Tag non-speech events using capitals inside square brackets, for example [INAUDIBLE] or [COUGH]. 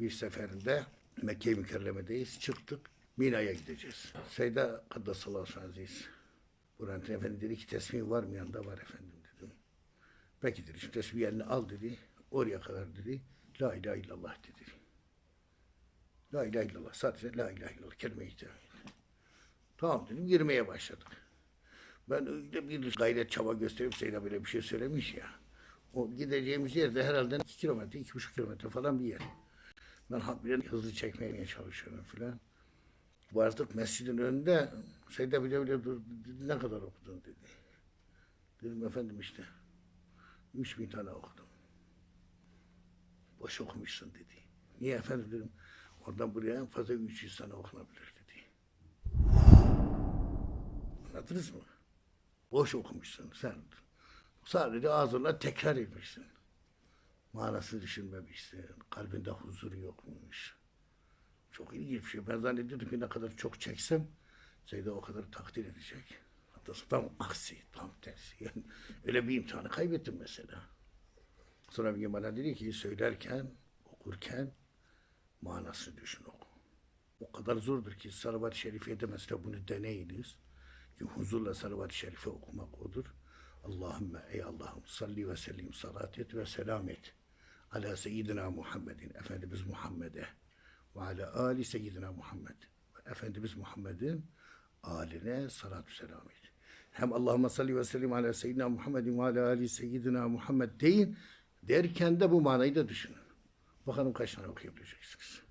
bir seferinde Mekke-i Mükerreme'deyiz. Çıktık. Mina'ya gideceğiz. Seyda Kaddasallahu Aziz. Burhanettin Efendi dedi ki tesbih var mı yanında? Var efendim dedim. Peki dedi şu tesbih al dedi. Oraya kadar dedi. La ilahe illallah dedi. La ilahe illallah. Sadece la ilahe illallah. Kelime-i. Tamam dedim. Girmeye başladık. Ben öyle bir gayret çaba gösterip Seyda böyle bir şey söylemiş ya. O gideceğimiz yerde herhalde 2 kilometre, iki buçuk kilometre falan bir yer. Ben habire hızlı çekmeye çalışıyorum filan. Vardık mescidin önünde. Seyda bile bile dur. Ne kadar okudun dedi. Dedim efendim işte. Üç bin tane okudum. Boş okumuşsun dedi. Niye efendim dedim. Oradan buraya en fazla 300 tane okunabilir dedi. Anladınız mı? Boş okumuşsun sen. Sadece ağzına tekrar etmişsin. Manasını düşünmemişsin. Kalbinde huzur yokmuş. Çok ilginç bir şey. Ben zannediyordum ki ne kadar çok çeksem Seyda o kadar takdir edecek. Hatta tam aksi, tam tersi. [LAUGHS] Yani öyle bir imtihanı kaybettim mesela. Sonra bir gün bana dedi ki söylerken, okurken manasını düşün oku. O kadar zordur ki Salavat-ı Şerife'de mesela bunu deneyiniz. Ki huzurla Salavat-ı Şerife okumak odur. Allahümme ey Allah'ım salli ve sellim salat et ve selam et. Ala seyyidina Muhammedin. Efendimiz Muhammed'e. Ve ala ali seyyidina Muhammed. Efendimiz Muhammed'in aline salatü selam et. Hem Allahümme salli ve sellim ala seyyidina Muhammedin ve ala ali seyyidina Muhammed deyin. Derken de bu manayı da düşünün. Bakalım kaç tane okuyabileceksiniz.